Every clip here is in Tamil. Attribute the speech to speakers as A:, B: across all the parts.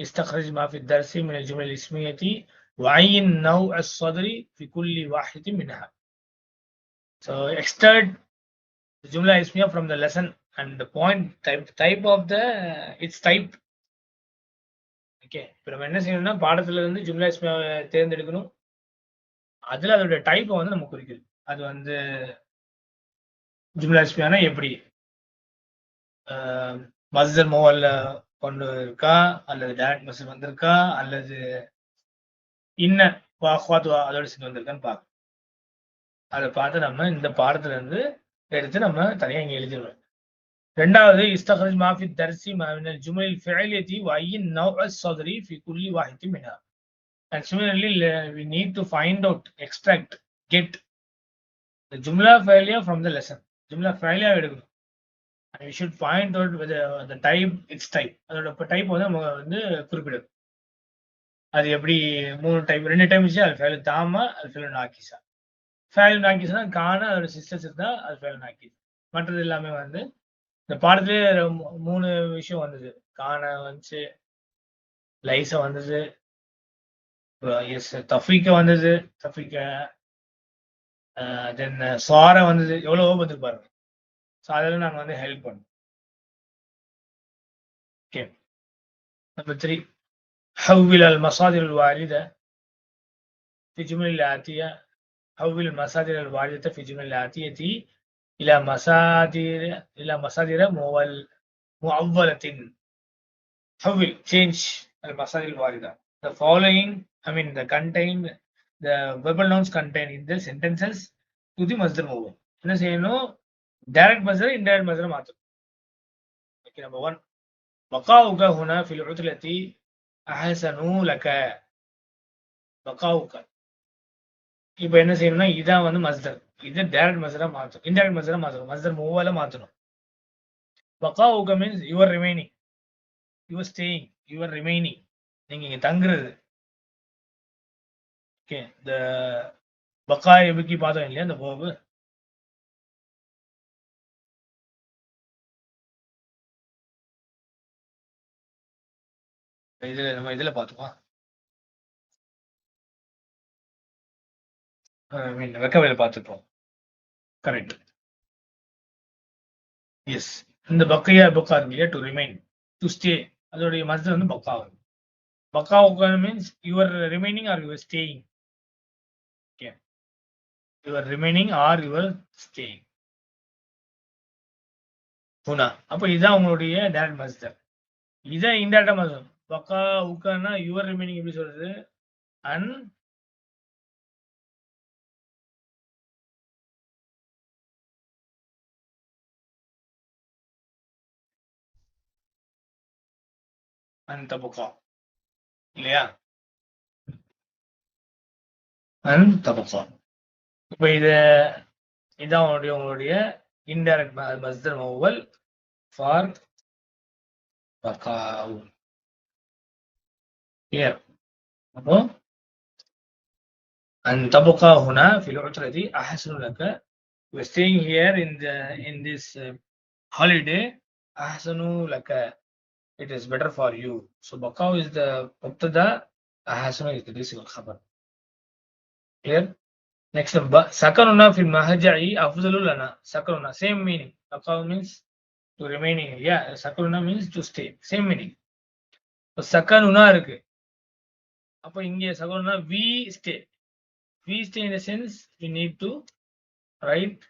A: استخرج ما في الدرس من الجمل الاسمية وعين نوع الصدر في كل واحد منها so extract the جملة اسمية from the lesson and the point type type of the its type okay இப்போ நம்ம என்ன செய்யணும்னா பாடத்துல இருந்து ஜும்லா இஸ்மியா தேர்ந்தெடுக்கணும் அதுல அதோட டைப்பை வந்து நம்ம குறிக்கணும் அது வந்து ஜும்லா இஸ்மியானா எப்படி மஸ்தர் மோவல்ல கொண்டு இருக்கா? அல்லது டைரக்ட் மெசேஜ் வந்திருக்கா? அல்லது இன்னர் வாஹ்வாத்வா அதோட சேர்ந்து வந்திருக்கான்னு பார்க்கணும் அதை பார்த்து நம்ம இந்த பாடத்துல இருந்து எடுத்து நம்ம தனியாக இங்கே எழுதிடுவோம் ரெண்டாவது இஸ்தஹரஜ் மாஃபி தர்சி மாவினர் ஜுமலில் ஃபெயிலியத்தி வையின் நவ் அஸ் சௌதரி ஃபி குல்லி வாஹித்தி Mina. And similarly we need to find out extract get jumla ஃபெயிலியா ஃப்ரம் த லெசன் ஜும்லா ஃபெயிலியா எடுக்கணும். And we point out with அந்த the இட்ஸ் டைப் type அதோட டைப் வந்து நம்ம வந்து குறிப்பிடும் அது எப்படி மூணு டைப் ரெண்டு டைம் இருந்துச்சு அது ஃபேலு தாமா அது ஃபேலு நாக்கிஸா ஃபேலு நாக்கிஸ்னா காண அதோட சிஸ்டர்ஸ் இருந்தால் அது ஃபேலு நாக்கிஸ் மற்றது எல்லாமே வந்து இந்த பாடத்துலேயே மூணு விஷயம் வந்தது. காண வந்துச்சு லைசா வந்தது எஸ் தஃபீக்க வந்தது தஃபீக்க தென் சார வந்தது. எவ்வளவோ வந்து பாருங்க. ஸோ அதில் நாங்கள் வந்து ஹெல்ப் பண்ணோம் ஓகே நம்பர் த்ரீ ஹவ்வில் அல் மசாதிர் அல் வாரித ஃபிஜுமில் ஆத்தியா ஹவ்வில் மசாதிர் அல் வாரிதத்தை ஃபிஜுமில் ஆத்தியத்தி இலா மசாதிர இலா மசாதிர மோவல் முஅவ்வலத்தின் ஹவ்வில் சேஞ்ச் அல் மசாதிர் வாரிதா the following, I mean the contained, the verbal nouns contained in the sentences to the masdar என்ன செய்யணும்? டைரக்ட் மெஷர் இன்டைரக்ட் மெஷர் மாற்றும் ஓகே நம்பர் ஒன் பக்காவுக ஹுனா ஃபில் உத்லத்தி அஹசனு லக. பக்காவுக இப்போ என்ன செய்யணும்னா இதான் வந்து மஸ்தர். இது டைரக்ட் மெஷராக மாற்றணும் இன்டைரக்ட் மெஷராக மாற்றணும் மஸ்தர் மூவால மாற்றணும் பக்காவுக means your remaining your staying your remaining நீங்க இங்க தங்குறது. ஓகே இந்த பக்கா எப்படி பார்த்தோம் இல்லையா இந்த போகு இதுல நம்ம இதுல பார்த்துப்போம். ஐ மீன் வெக்கவையில பார்த்துப்போம். கரெக்ட் எஸ் இந்த பக்கையா பக்கா இருக்கு இல்லையா டு ரிமைன் டு ஸ்டே அதோடைய மஸ்தர் வந்து பக்கா வரும். பக்கா உட்கார் means your remaining or your staying okay your remaining or your staying Buna அப்போ இதுதான் உங்களுடைய டேரக்ட் மஸ்தர் இதை இன்டேரக்டா மசம் பக்கா உட்கார்னா யுவர் ரிமைனிங் எப்படி சொல்றது? அண்ட் அந்த பக்கா. இல்லையா? அந்த பக்கா. இப்போ இது இதான் உங்களுடைய உங்களுடைய இன்டைரக்ட் மஸ்தர் மௌவல் ஃபார் பக்காவு. கிளியர் அப்போ أن تبقى هنا في العطلة أحسن لك We're staying here in the in this uh, holiday أحسن لك it is better for you so بقاء is the مبتدا أحسن is the باسم الخبر clear next ب- سكننا في المهجع أفضل لنا سكننا same meaning بقاء means to remaining yeah سكننا means to stay same meaning இப்போ சக்கனுனா இருக்கு அப்போ இங்கே சகோதரனா we stay we stay in sense we need to write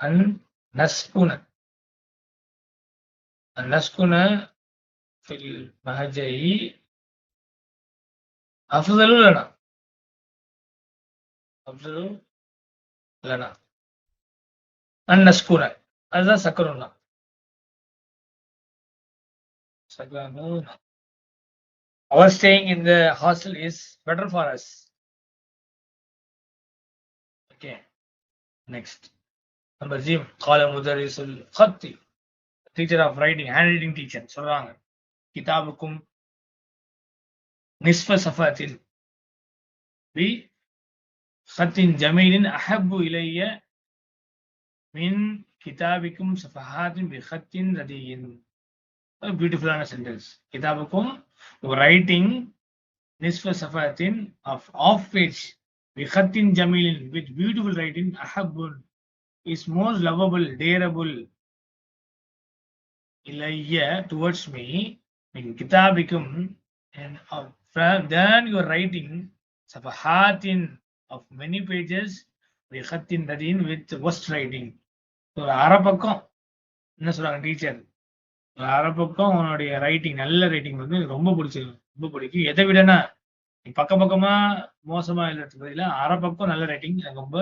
A: an நஸ்குன நஸ்குன ஃபில் மஹஜை அஃப்தலு லனா அஃப்தலு லனா அன் நஸ்குன அதுதான் சக்கரம்னா சக்கரம் Our staying in the hostel is better for us. Okay. Next. Number Z. قال مدرس الخط teacher of writing handwriting teacher சொல்றாங்க கிதாபுக்கும் نصف صفات بخط جميل أحب إلي من كتابكم صفحات بخط رديء பியூட்டிஃபுல்லான சென்டென்ஸ் கிதாபுக்கும் ரைட்டிங் நிஸ்ஃப சஃபாத்தின் ஆஃப் ஆஃப் பேஜ் விஹத்தின் ஜமீலின் வித் பியூட்டிஃபுல் ரைட்டிங் அஹபுல் இஸ் மோஸ்ட் லவபிள் டேரபிள் இலைய towards me min kitabikum and of, then you are writing safahatin of many pages விஹத்தின் ததீன் வித் ஒஸ்ட் ரைட்டிங் ஒரு அரை பக்கம் என்ன சொல்றாங்க டீச்சர் ஒரு அரை பக்கம் உன்னுடைய ரைட்டிங் நல்ல ரைட்டிங் வந்து எனக்கு ரொம்ப பிடிச்சிருக்கு ரொம்ப பிடிக்கும். எதை விடனா நீ பக்க பக்கமா மோசமா எழுதுறதுக்கு பதிலா அரை பக்கம் நல்ல ரைட்டிங் எனக்கு ரொம்ப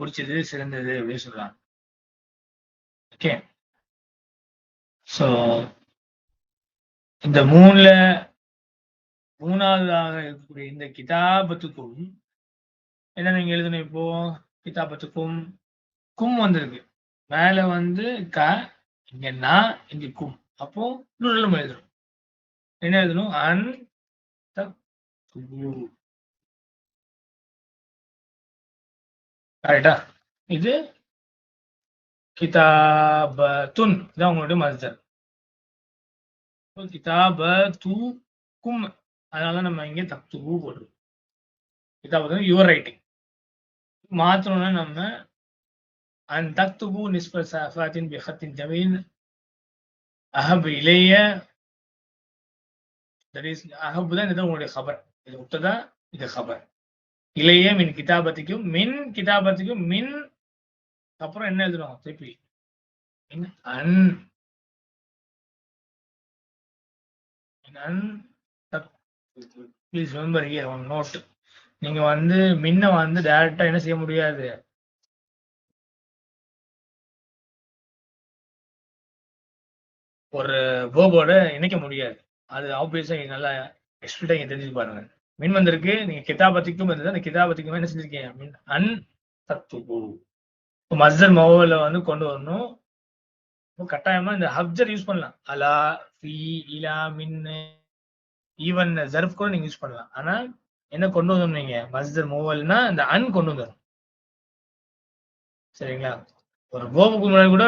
A: பிடிச்சது சிறந்தது அப்படின்னு சொல்றாங்க. ஓகே ஸோ இந்த மூணுல மூணாவதாக இருக்கக்கூடிய இந்த கிதாபத்துக்கும் என்ன நீங்க எழுதணும் இப்போ? கிதாபத்துக்கும் கும் வந்திருக்கு. மேல வந்து க இங்க நான் இங்க கும் அப்போ நூறுலும் எழுதணும் என்ன எழுதணும்? அன் கரெக்டா இது கிதாபத்துன். இதான் உங்களுடைய மதர் கிதாப தூ கும் அதனால நம்ம இங்க தப்து போடுறோம். கிதாபத்து யுவர் ரைட்டிங். மாத்தணும்னா நம்ம அன் தக்துபு நிஸ்ப சஃபாத்தின் பிஹத்தின் ஜமீன் அஹப் இளைய தட் இஸ் தான் இது உங்களுடைய கபர் இது முத்ததா இது கபர் இளைய மின் கிதாபத்திக்கும் மின் கிதாபத்திக்கும் மின் அப்புறம் என்ன எழுதணும் திருப்பி அன் an please remember here one note நீங்க வந்து மின்ன வந்து டைரக்டா என்ன செய்ய முடியாது? ஒரு வேர்போட இணைக்க முடியாது. அது ஆப்வியஸா நல்லா எக்ஸ்பிளிட்டா நீங்க தெரிஞ்சு பாருங்க. மின் வந்திருக்கு நீங்க கிதாபத்திக்கும் இருந்தது அந்த கிதாபத்திக்கும் என்ன செஞ்சிருக்கீங்க? மின் அன் தத்துபு மஸ்தர் மோவில் வந்து கொண்டு வரணும். கட்டாயமா இந்த ஹப்ஜர் யூஸ் பண்ணலாம். அலா ஃபி இலா மின் ஈவன் ஜர்ஃப் கூட நீங்க யூஸ் பண்ணலாம். ஆனா என்ன கொண்டு வந்தோம் நீங்க? மஸ்தர் மோவல்னா இந்த அன் கொண்டு வந்துடும் சரிங்களா? ஒரு கோபுக்கு முன்னாடி கூட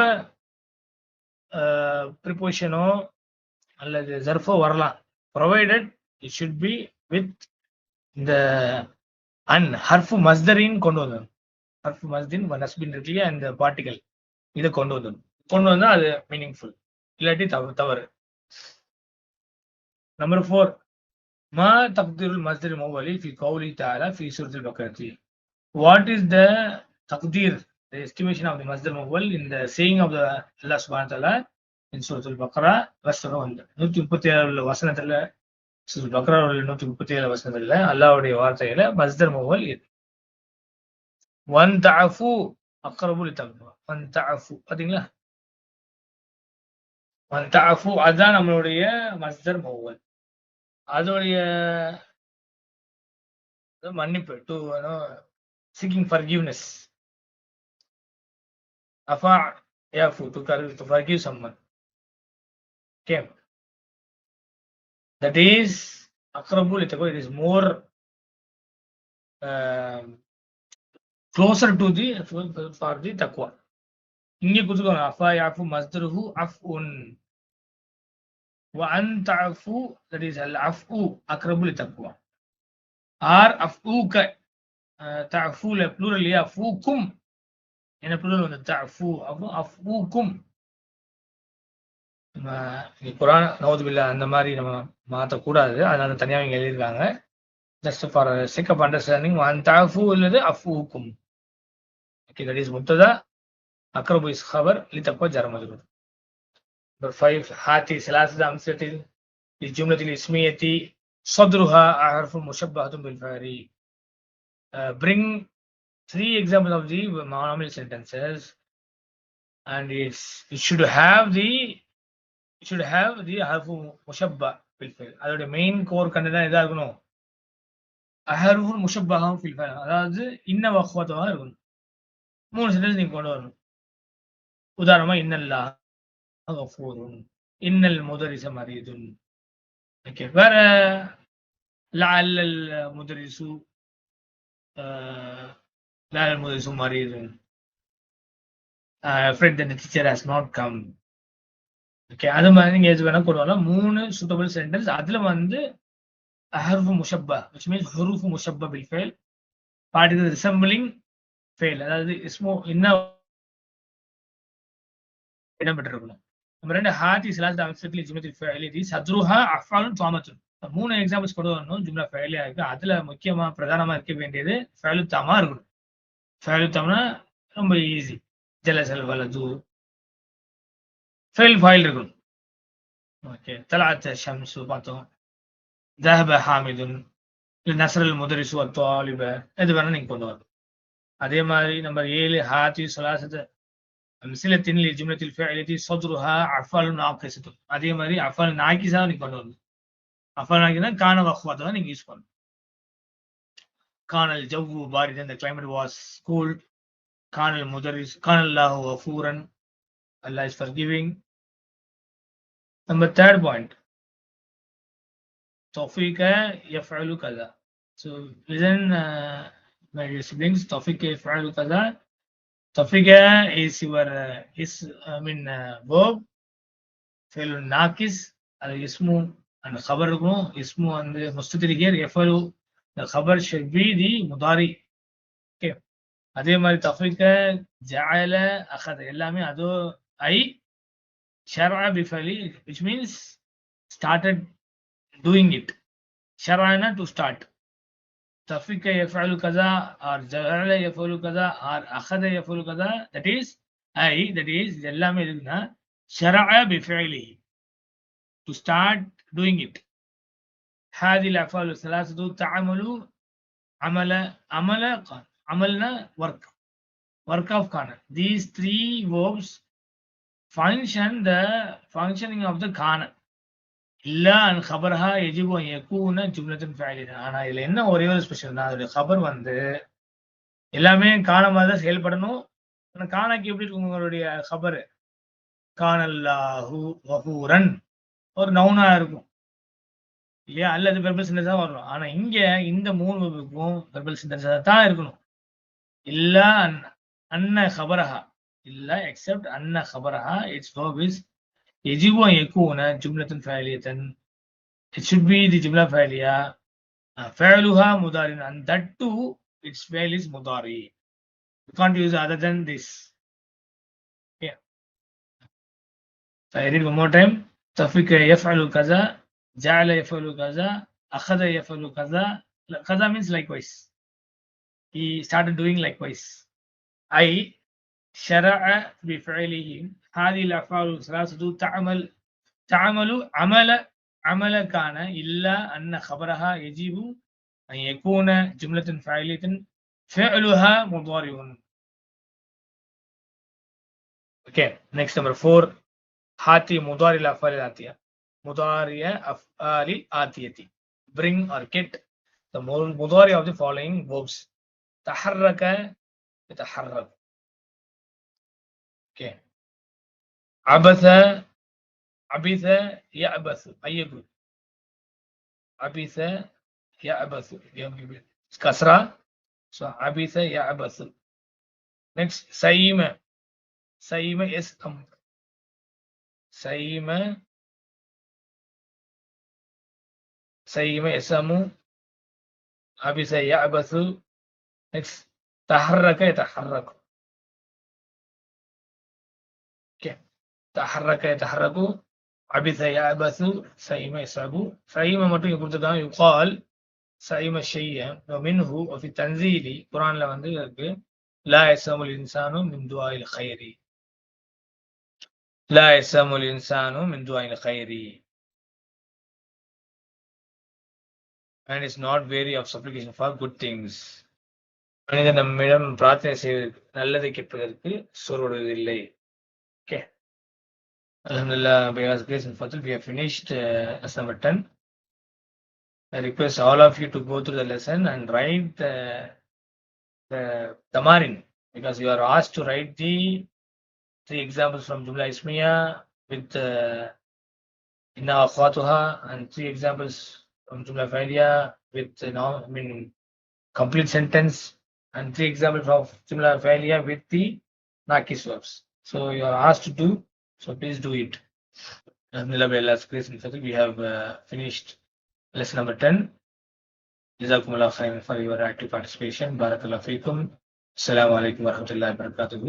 A: ப்ரிப்போஷனோ அல்லது ஜர்ஃபோ வரலாம். Provided it should be with இந்த அன் ஹர்ஃபு மஸ்தரின் கொண்டு வந்தோம் ஹர்ஃபு மஸ்தின் நஸ்பின் இருக்கு இல்லையா இந்த பார்ட்டிகல் இதை கொண்டு வந்துடும் கொண்டு வந்தால் அது மீனிங்ஃபுல் இல்லாட்டி தவறு தவறு. நம்பர் ஃபோர் மா தக்தீருல் மஸ்திர் மௌவலி ஃபி கௌலி தாலா ஃபி சுருத்தில் பக்கத்தில். வாட் இஸ் த தக்தீர்? The estimation of the masdar mawal in the saying of the Allah subhanahu wa ta'ala in Surah Al-Baqarah verse 1 நூத்தி முப்பத்தி ஏழு வசனத்துல சூரத் பக்ரா நூத்தி முப்பத்தி ஏழு வசனத்துல அல்லாவுடைய வார்த்தையில மஸ்தர் மோவல் இது. ஒன் தாஃபு அக்ரபுல் தகுவா ஒன் தாஃபு பாத்தீங்களா? ஒன் தாஃபு அதுதான் நம்மளுடைய மஸ்தர் மோவல் அதோடைய மன்னிப்பு to seeking forgiveness அஃபா யாஃபு to Ghar to forgive someone okay that is akrabu litako it is more uh, closer to the for the taqwa இங்க கொடுத்துக்கோங்க அஃபா யாஃபு மஸ்தருஹு அஃப்உன் وأن تعفو that is العفو أقرب للتقوى ஆர் அஃபூக்க تعفو plural இல்லையா ஃபூக்கும் என்ன plural வந்து تعفو அப்போ அஃபூக்கும் நம்ம குரான் நவதுபில்லா அந்த மாதிரி நம்ம மாற்றக்கூடாது அதனால தனியாக இங்கே எழுதியிருக்காங்க just for check of understanding one தாஃபு இல்லது அஃபூக்கும் ஓகே தட் இஸ் முத்ததா அக்ரபு is hour லித்தப்போ ஜரமதுரு نمبر 5 هاتي ثلاثة أمثلة للجملة الاسمية صدرها حرف مشبهة بالفعل uh, bring three examples of the monominal sentences and it's it should have the it should have the harfu mushabba بالفعل அதோட மெயின் கோர் கண்டென்ட் எதா இருக்கணும் அஹர்ஃபு முஷப்பஹம் ஃபில் ஃபைல் அதாவது இன்ன வக்வத்தவா இருக்கணும் மூணு சென்டென்ஸ் நீங்க கொண்டு வரணும் உதாரணமா இன்னல்லா கஃபூருன் இன்னல் முதரிச மரீதுன் ஓகே வேற لعل المدرس uh, Lal Sumari, uh, afraid that the teacher has not okay அது மாதிரி நீங்க எது வேணா கொண்டு வரலாம். மூணு சூட்டபிள் சென்டென்ஸ் அதுல வந்து ஹர்ஃபு முஷப்பா விச் மீன்ஸ் ஹுருஃபு முஷப்பா பில் ஃபெயில் பாட் இது ரிசம்பிளிங் ஃபெயில் அதாவது என்ன இடம் பெற்றிருக்கணும் நம்ம ரெண்டு ஹாத்தி சிலாஸ் அம்சத்தில் ஜுமத்தில் ஃபெயிலி சத்ருஹா அஃபாலும் துவாமத்துன் மூணு எக்ஸாம்பிள்ஸ் கொண்டு வரணும். ஜும்லா ஃபெயிலியா இருக்கு அதில் முக்கியமா பிரதானமாக இருக்க வேண்டியது ஃபெயிலு தாமா இருக்கணும் ஃபெயிலு தாம்னா ரொம்ப ஈஸி ஜலசல் வலது ஃபெயில் ஃபைல் இருக்கணும் ஓகே தலாத்த ஷம்சு பார்த்தோம் ذهب حامد நசர் முதரிசு அத்தாலிப இது வேணா நீங்க கொண்டு வரணும் அதே மாதிரி நம்பர் ஏழு ஹாத்தி சலாசத்து அம்சிலத்தின் ஜும்லத்தில் ஃபெயிலத்தி சதுருஹா அஃபால் நாக்கிசத்து அதே மாதிரி அஃபால் நாக்கிசா நீங்க கொண்டு வரணும் அஃபால் நாக்கினா கான வஹ்வாத்தை தான் நீங்க யூஸ் பண்ணணும் Colonel Jawu Bari, then the climate was cool. Colonel Mudaris, Colonel Lahu Afuran, Allah is forgiving. Number third point, Tawfiq yaf'alu kaza. So listen, uh, my siblings, Tawfiq yaf'alu kaza. Tawfiq is your, uh, is, I mean, uh, verb, fi'l nakis, al ismu, and khabar, ismu, and the mustatiri here, yaf'alu the khabar should be the mudari okay அதே மாதிரி தஃபிக்க ஜஅல அகத் எல்லாமே அது ஐ ஷரா பிஃபலி which means started doing it ஷரானா to start தஃபிக்க எஃபலு கதா ஆர் ஜஅல எஃபலு கதா ஆர் அகத எஃபலு கதா that is I that is எல்லாமே இருக்குன்னா ஷரா பிஃபலி. டு ஸ்டார்ட் டூயிங் இட் ஹாதில் அஃபாலு சலாசது தமலு அமல அமல அமல்னா ஒர்க் ஒர்க் ஆஃப் கான these three verbs function the functioning of the கான இல்லை அந்த ஹபர்ஹா எஜிபோ எக்கூன ஜும்லத்தின் ஃபேலின் ஆனால் இதில் என்ன ஒரே ஒரு ஸ்பெஷல்னா அதோட ஹபர் வந்து எல்லாமே காண மாதிரி தான் செயல்படணும். ஆனால் காணாக்கு எப்படி இருக்கும் உங்களுடைய ஹபரு காணல்லாஹூ வஹூரன் ஒரு நவுனா இருக்கும். இல்லையா அல்லது வெர்பல் சென்டென்ஸா வரணும் ஆனா இங்க இந்த மூணு வெர்புக்கும் வெர்பல் சென்டென்ஸா தான் இருக்கணும் இல்ல அன்ன خبرها இல்ல except அன்ன خبرها its verb is يجب أن يكون جملة فعلية it should be the جملة فعلية فعلها مضارع and that too its fail is مضارع you can't use other than this yeah I read one more time تفك يفعل كذا جعل يفعل كذا أخذ يفعل كذا كذا means likewise he started doing likewise. أي شرع بفعله هذه الأفعال الثلاثة تعمل تعمل عمل عمل كان إلا أن خبرها يجب أن يكون جملة فاعلية فعلها مضارع. Okay, next number four. هاتي مضارع الأفعال الآتية. mudariya af'ali atiyati bring or get the mudari of the following verbs taharraka yataharrak okay abasa abisa ya'basu ayyubu abisa ya'basu kasra so abisa ya'basu next saima saima is um saima سيم يسأم عبث يعبث next تحرك يتحرك okay. تحرك يتحرك عبث يعبث سئم يسعب سئم மட்டும் இங்க கொடுத்துருக்காங்க يقال سئم الشيء ومنه وفي التنزيل குரான்ல வந்து இருக்கு لا يسم الإنسان من دعاء الخير لا يسم الإنسان من دعاء الخير and is not weary of supplication for good things மனிதன் நம்மிடம் பிரார்த்தனை செய்வதற்கு நல்லதை கேட்பதற்கு சோர்வடைவதில்லை okay Alhamdulillah, by Allah's grace and fadl, we have finished uh, lesson number 10. I request all of you to go through the lesson and write the, the Tamarin because you are asked to write the three examples from Jumla Ismiya with uh, Inna Akhwatuha Jumla Failia with, you know, I mean, complete sentence and three examples of similar failure with the Nakis verbs. So you are asked to do, so please do it. We have uh, finished lesson number 10. Jazakumullah khairan for your active participation. Barakallah feekum. Assalamu alaikum wa rahmatullahi wa barakatuhu.